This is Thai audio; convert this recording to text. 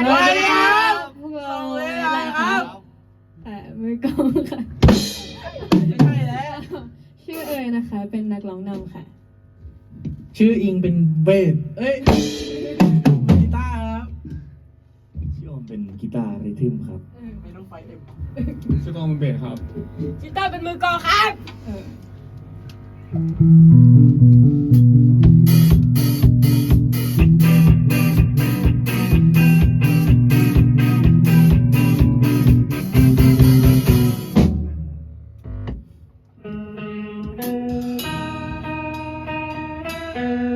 สวัสดีครับพวกเราเนะครับแต่ไม่กอกองค่ะ ไม่ใช่แล้วชื่อเอ๋ยนะคะ เป็นนักร้องนำค่ะ ชื่ออิงเป็นเบสเอ้ยกีตาร์ครับชื่อออมเป็นกีตาร์ริทึมครับไม่ต้องไปเต็มชื่อตองเป็นเบสครับกีตาร์เป็นมือกลองครับ เออ Uh,